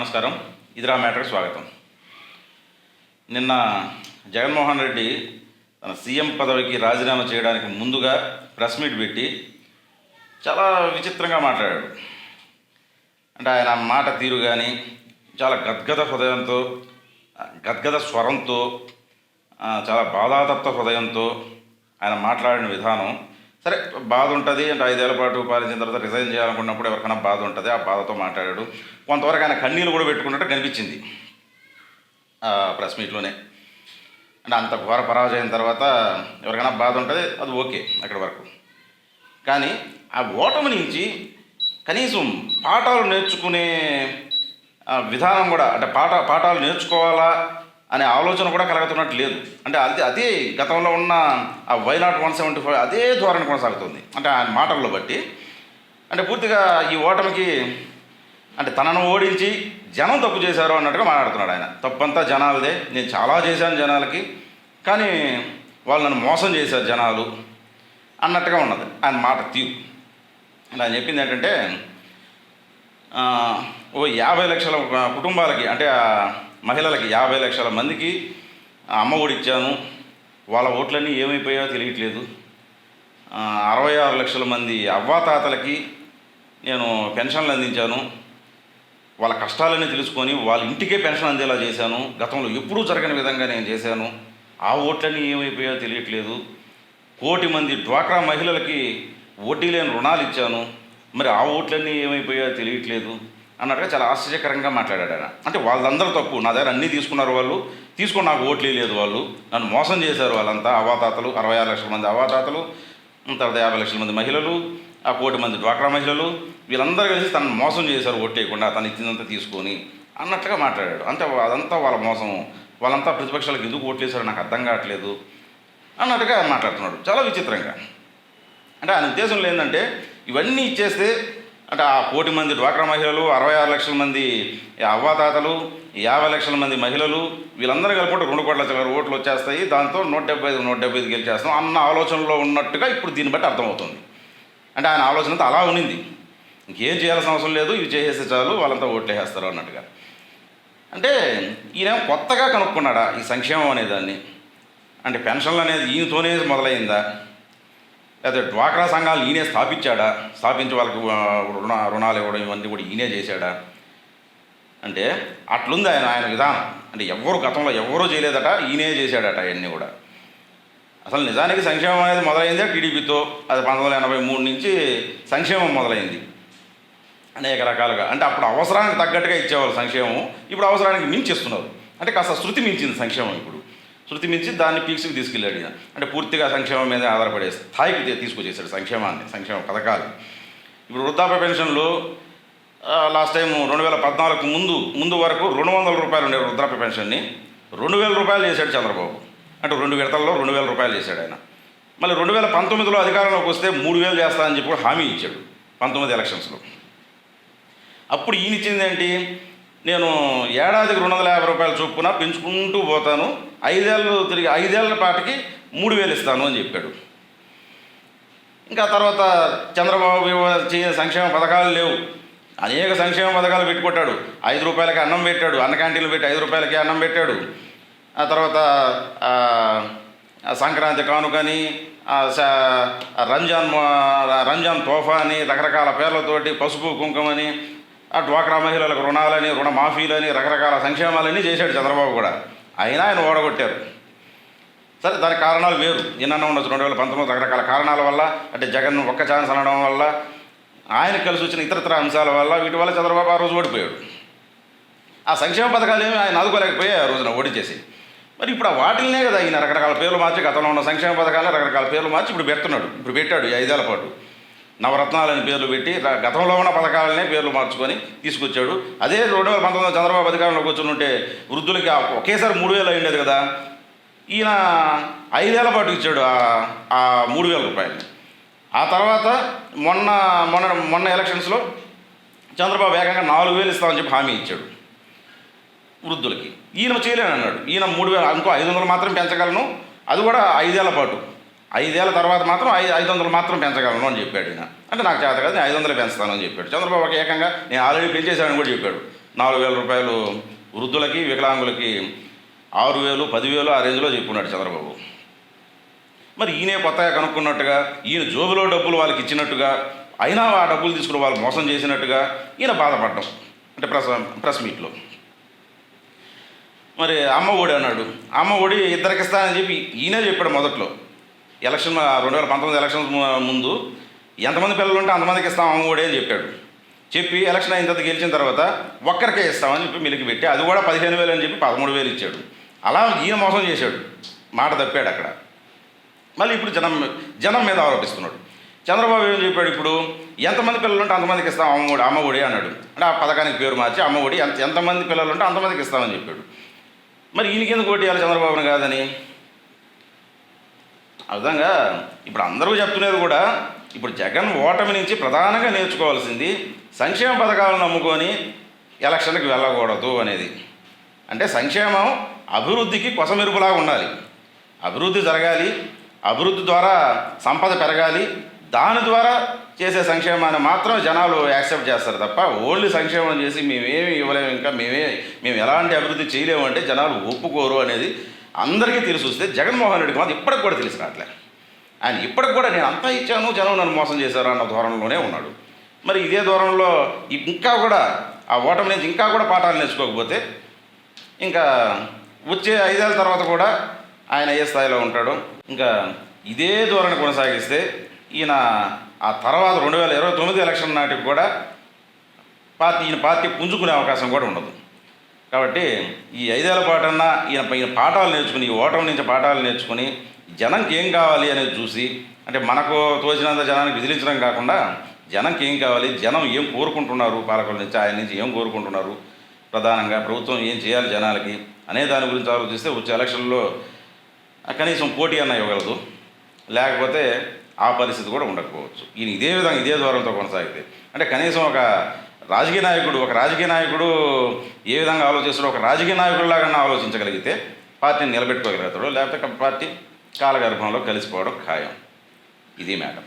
నమస్కారం. ఇదిరా మ్యాటర్ స్వాగతం. నిన్న జగన్మోహన్ రెడ్డి తన సీఎం పదవికి రాజీనామా చేయడానికి ముందుగా ప్రెస్ మీట్ పెట్టి చాలా విచిత్రంగా మాట్లాడాడు. అంటే ఆయన మాట తీరు కానీ చాలా గద్గద హృదయంతో గద్గద స్వరంతో చాలా బాధాతప్త హృదయంతో ఆయన మాట్లాడిన విధానం సరే బాధ ఉంటుంది అంటే ఐదేళ్ళ పాటు పాలించిన తర్వాత రిజైన్ చేయాలనుకున్నప్పుడు ఎవరికైనా బాధ ఉంటుంది ఆ బాధతో మాట్లాడాడు. కొంతవరకు ఆయన కన్నీళ్ళు కూడా పెట్టుకున్నట్టు కనిపించింది ప్రెస్ మీట్లోనే. అంటే అంత ఘోర పరాజయం తర్వాత ఎవరికైనా బాధ ఉంటుంది అది ఓకే అక్కడి వరకు. కానీ ఆ ఓటమి నుంచి కనీసం పాఠాలు నేర్చుకునే విధానం కూడా అంటే పాఠ పాఠాలు నేర్చుకోవాలా అనే ఆలోచన కూడా కలుగుతున్నట్టు లేదు. అంటే అది అదే గతంలో ఉన్న ఆ వైనాట్ వన్ సెవెంటీ ఫైవ్ అదే ధోరణి కొనసాగుతుంది. అంటే ఆయన మాటల్లో బట్టి. అంటే పూర్తిగా ఈ ఓటమికి అంటే తనను ఓడించి జనం తప్పు చేశారు అన్నట్టుగా మాట్లాడుతున్నాడు ఆయన. తప్పంతా జనాలదే. నేను చాలా చేశాను జనాలకి. కానీ వాళ్ళు నన్ను మోసం చేశారు జనాలు అన్నట్టుగా ఉన్నది. ఆయన మాట తీరు. అంటే ఆయన చెప్పింది ఏంటంటే ఓ యాభై లక్షల కుటుంబాలకి అంటే మహిళలకి యాభై లక్షల మందికి అమ్మ ఒడి ఇచ్చాను. వాళ్ళ ఓట్లన్నీ ఏమైపోయాయో తెలియట్లేదు. అరవై ఆరు లక్షల మంది అవ్వాతాతలకి నేను పెన్షన్లు అందించాను. వాళ్ళ కష్టాలన్నీ తెలుసుకొని వాళ్ళ ఇంటికే పెన్షన్ అందేలా చేశాను. గతంలో ఎప్పుడూ జరగని విధంగా నేను చేశాను. ఆ ఓట్లన్నీ ఏమైపోయాయో తెలియట్లేదు. కోటి మంది డ్వాక్రా మహిళలకి వడ్డీ లేని రుణాలు ఇచ్చాను. మరి ఆ ఓట్లన్నీ ఏమైపోయాయో తెలియట్లేదు. అన్నట్టుగా చాలా ఆశ్చర్యకరంగా మాట్లాడాడు ఆయన. అంటే వాళ్ళందరూ తప్పు. నా దగ్గర అన్నీ తీసుకున్నారు వాళ్ళు. తీసుకొని నాకు ఓట్లు లేదు వాళ్ళు. నన్ను మోసం చేశారు వాళ్ళంతా. అవాతాతలు అరవై ఆరు లక్షల మంది అవాతాతలు తర్వాత యాభై లక్షల మంది మహిళలు ఆ కోటి మంది డ్వాక్రా మహిళలు. వీళ్ళందరూ కలిసి తనను మోసం చేశారు ఓట్టేయకుండా తను ఇచ్చిందంతా తీసుకొని అన్నట్టుగా మాట్లాడాడు. అంటే అదంతా వాళ్ళ మోసం. వాళ్ళంతా ప్రతిపక్షాలకు ఎందుకు ఓట్లేశారో నాకు అర్థం కావట్లేదు అన్నట్టుగా మాట్లాడుతున్నాడు. చాలా విచిత్రంగా. అంటే ఆయన ఉద్దేశంలో ఏంటంటే ఇవన్నీ ఇచ్చేస్తే అంటే ఆ కోటి మంది డ్వాక్రా మహిళలు అరవై ఆరు లక్షల మంది అవ్వాతాతలు యాభై లక్షల మంది మహిళలు వీళ్ళందరూ కలిపి రెండు కోట్ల చిల్లర ఓట్లు వచ్చేస్తాయి. దాంతో నూట డెబ్బై ఐదు నూట డెబ్బై ఐదు గెలిచేస్తాం అన్న ఆలోచనలో ఉన్నట్టుగా ఇప్పుడు దీన్ని బట్టి అర్థమవుతుంది. అంటే ఆయన ఆలోచన అంతా అలా ఉన్నింది. ఇంకేం చేయాల్సిన అవసరం లేదు. ఇవి చేసేస్తే చాలు వాళ్ళంతా ఓట్లు వేస్తారు అన్నట్టుగా. అంటే ఈయన కొత్తగా కనుక్కున్నాడా ఈ సంక్షేమం అనేదాన్ని అంటే పెన్షన్లు అనేది ఈయనతోనే మొదలైందా? లేదా డ్వాక్రా సంఘాలు ఈయనే స్థాపించాడా? స్థాపించి వాళ్ళకి రుణ రుణాలు ఇవ్వడం ఇవన్నీ కూడా ఈయనే చేశాడా? అంటే అట్లుంది ఆయన ఆయన విధానం. అంటే ఎవరు గతంలో ఎవరూ చేయలేదట ఈయనే చేశాడట అవన్నీ కూడా. అసలు నిజానికి సంక్షేమం అనేది మొదలైందే టీడీపీతో. అది పంతొమ్మిది వందల ఎనభై మూడు నుంచి సంక్షేమం మొదలైంది. అనేక రకాలుగా. అంటే అప్పుడు అవసరానికి తగ్గట్టుగా ఇచ్చేవాళ్ళు సంక్షేమం. ఇప్పుడు అవసరానికి మించి ఇస్తున్నారు అంటే కాస్త శృతి మించింది సంక్షేమం ఇప్పుడు. శృతి మించి దాన్ని పీక్స్కి తీసుకెళ్ళాడు ఈయన. అంటే పూర్తిగా సంక్షేమం మీద ఆధారపడే స్థాయికి తీసుకొచ్చేసాడు సంక్షేమాన్ని సంక్షేమ పథకాలు. ఇప్పుడు వృద్ధాప్య పెన్షన్లు లాస్ట్ టైం రెండు వేల పద్నాలుగు ముందు ముందు వరకు రెండు వందల రూపాయలు ఉండే వృద్ధాప్య పెన్షన్ని రెండు వేల రూపాయలు చేశాడు చంద్రబాబు. అంటే రెండు విడతల్లో రెండు వేల రూపాయలు చేశాడు ఆయన. మళ్ళీ రెండు వేల పంతొమ్మిదిలో అధికారంలోకి వస్తే మూడు వేలు చేస్తానని చెప్పి హామీ ఇచ్చాడు పంతొమ్మిది ఎలక్షన్స్లో. అప్పుడు ఈయన ఇచ్చింది ఏంటి? నేను ఏడాదికి రెండు వందల యాభై రూపాయలు చొప్పున పెంచుకుంటూ పోతాను. ఐదేళ్ళు తిరిగి ఐదేళ్ళ పాటికి మూడు వేలు ఇస్తాను అని చెప్పాడు. ఇంకా తర్వాత చంద్రబాబు ఇవ్వ- సంక్షేమ పథకాలు లేవు. అనేక సంక్షేమ పథకాలు పెట్టుకుంటాడు. ఐదు రూపాయలకి అన్నం పెట్టాడు. అన్న క్యాంటీన్లు పెట్టి ఐదు రూపాయలకి అన్నం పెట్టాడు. ఆ తర్వాత సంక్రాంతి కానుకని రంజాన్ మా- రంజాన్ తోఫా అని రకరకాల పేర్లతోటి పసుపు కుంకుమని డ్వాక్రా మహిళలకు రుణాలని రుణమాఫీలని రకరకాల సంక్షేమాలన్నీ చేశాడు చంద్రబాబు కూడా. అయినా ఆయన ఓడగొట్టారు. సరే దాని కారణాలు వేరు. నిన్న ఉండొచ్చు రెండు వేల పంతొమ్మిది రకరకాల కారణాల వల్ల అంటే జగన్ ఒక్క ఛాన్స్ అనడం వల్ల ఆయనకు కలిసి వచ్చిన ఇతరత్ర అంశాల వల్ల వీటి వల్ల చంద్రబాబు ఆ రోజు ఓడిపోయాడు. ఆ సంక్షేమ పథకాలు ఏమి ఆయన ఆదుకోలేకపోయాయి ఆ రోజున ఓడిచేసి మరి ఇప్పుడు ఆ వాటిల్నే కదా ఆయన రకరకాల పేర్లు మార్చి గతంలో ఉన్న సంక్షేమ పథకాలు రకరకాల పేర్లు మార్చి ఇప్పుడు పెడుతున్నాడు. ఇప్పుడు పెట్టాడు ఈ ఐదేళ్ళ పాటు. నవరత్నాలని పేర్లు పెట్టి గతంలో ఉన్న పథకాలనే పేర్లు మార్చుకొని తీసుకొచ్చాడు. అదే రెండు వేల పంతొమ్మిది చంద్రబాబు అధికారంలోకి వచ్చి ఉంటే వృద్ధులకి ఒకేసారి మూడు వేలు అయ్యేది కదా. ఈయన ఐదేళ్ళ పాటు ఇచ్చాడు ఆ- మూడు వేల రూపాయలు ఆ తర్వాత మొన్న మొన్న మొన్న ఎలక్షన్స్లో చంద్రబాబు వేగంగా నాలుగు వేలు ఇస్తామని చెప్పి హామీ ఇచ్చాడు వృద్ధులకి. ఈయన చేయలేను అన్నాడు ఈయన మూడు వేల ఇంకో ఐదు వందలు మాత్రం పెంచగలను. అది కూడా ఐదేళ్ళ పాటు. ఐదేళ్ళ తర్వాత మాత్రం ఐదు ఐదు వందలు మాత్రం పెంచగలను అని చెప్పాడు ఈయన. అంటే నాకు చేత కాదు నేను ఐదు వందలు పెంచుతాను అని చెప్పాడు. చంద్రబాబుకి ఏకంగా నేను ఆల్రెడీ పెంచేశానని కూడా చెప్పాడు. నాలుగు వేల రూపాయలు వృద్ధులకి వికలాంగులకి ఆరు వేలు పదివేలు ఆ రేంజ్లో చెప్పున్నాడు చంద్రబాబు. మరి ఈయనే కొత్తగా కనుక్కున్నట్టుగా ఈయన జోబులో డబ్బులు వాళ్ళకి ఇచ్చినట్టుగా అయినా ఆ డబ్బులు తీసుకుని వాళ్ళు మోసం చేసినట్టుగా ఈయన బాధపడ్డం. అంటే ప్రెస్ ప్రెస్ మీట్లో. మరి అమ్మ ఒడి అన్నాడు. అమ్మ ఒడి ఇద్దరికి ఇస్తానని చెప్పి ఈయనే చెప్పాడు మొదట్లో. ఎలక్షన్ రెండు వేల పంతొమ్మిది ఎలక్షన్ ముందు ఎంతమంది పిల్లలు ఉంటే అంతమందికి ఇస్తాం అమ్మ అని చెప్పాడు. చెప్పి ఎలక్షన్ అయిన తర్వాత గెలిచిన తర్వాత ఒక్కరికే ఇస్తామని చెప్పి మిలికి పెట్టి అది కూడా పదిహేను వేలు అని చెప్పి పదమూడు వేలు ఇచ్చాడు. అలా ఈయన మోసం చేశాడు. మాట తప్పాడు అక్కడ. మళ్ళీ ఇప్పుడు జనం జనం మీద ఆరోపిస్తున్నాడు. చంద్రబాబు ఏం చెప్పాడు ఇప్పుడు? ఎంతమంది పిల్లలు ఉంటే అంతమందికి ఇస్తాం అమ్మఒడి అమ్మఒడి అన్నాడు. అంటే ఆ పథకానికి పేరు మార్చి అమ్మఒడి ఎంత ఎంతమంది పిల్లలు ఉంటే అంతమందికి ఇస్తామని చెప్పాడు. మరి ఈయనకి ఎందుకు ఓటు చేయాలి చంద్రబాబుని కాదని? ఆ విధంగా ఇప్పుడు అందరూ చెప్తున్నారు కూడా ఇప్పుడు జగన్ ఓటమి నుంచి ప్రధానంగా నేర్చుకోవాల్సింది సంక్షేమ పథకాలను నమ్ముకొని ఎలక్షన్కి వెళ్ళకూడదు అనేది. అంటే సంక్షేమం అభివృద్ధికి కొసమెరుపులాగా ఉండాలి. అభివృద్ధి జరగాలి అభివృద్ధి ద్వారా సంపద పెరగాలి దాని ద్వారా చేసే సంక్షేమాన్ని మాత్రం జనాలు యాక్సెప్ట్ చేస్తారు తప్ప ఓన్లీ సంక్షేమం చేసి మేమేమి ఇవ్వలేము ఇంకా మేమే మేము ఎలాంటి అభివృద్ధి చేయలేము అంటే జనాలు ఒప్పుకోరు అనేది అందరికీ తెలిసి వస్తే జగన్మోహన్ రెడ్డికి మాత్రం ఇప్పటికి కూడా తెలిసి రావట్లే. ఆయన ఇప్పటికి కూడా నేను అంతా ఇచ్చాను జనం నన్ను మోసం చేశారు అన్న ధోరణిలోనే ఉన్నాడు. మరి ఇదే ధోరణిలో ఇంకా కూడా ఆ ఓటమి నుంచి ఇంకా కూడా పాఠాలు నేర్చుకోకపోతే ఇంకా వచ్చే ఐదేళ్ళ తర్వాత కూడా ఆయన ఏ స్థాయిలో ఉంటాడు ఇంకా ఇదే ధోరణి కొనసాగిస్తే ఈయన ఆ తర్వాత రెండు వేల ఇరవై తొమ్మిది ఎలక్షన్ నాటికి కూడా పార్టీ ఈయన పార్టీ పుంజుకునే అవకాశం కూడా ఉండదు. కాబట్టి ఈ ఐదేళ్ళ పాటన్నా ఈయన ఈయన పాఠాలు నేర్చుకుని ఈ ఓటమి నుంచి పాఠాలు నేర్చుకుని జనంకి ఏం కావాలి అనేది చూసి అంటే మనకు తోచినంత జనానికి విదిలించడం కాకుండా జనంకి ఏం కావాలి జనం ఏం కోరుకుంటున్నారు పాలకుల నుంచి ఆయన నుంచి ఏం కోరుకుంటున్నారు ప్రధానంగా ప్రభుత్వం ఏం చేయాలి జనాలకి అనే దాని గురించి ఆలోచిస్తే వచ్చే ఎలక్షన్లో కనీసం పోటీ అన్న ఇవ్వగలదు. లేకపోతే ఆ పరిస్థితి కూడా ఉండకపోవచ్చు. ఈయన ఇదే విధంగా ఇదే ద్వారంతో కొనసాగితే అంటే కనీసం ఒక రాజకీయ నాయకుడు ఒక రాజకీయ నాయకుడు ఏ విధంగా ఆలోచిస్తాడో ఒక రాజకీయ నాయకుడిలాగా ఆలోచించగలిగితే పార్టీని నిలబెట్టుకోగలుగుతాడు లేకపోతే పార్టీ కాలగర్భంలో కలిసిపోవడం ఖాయం. ఇది మేడం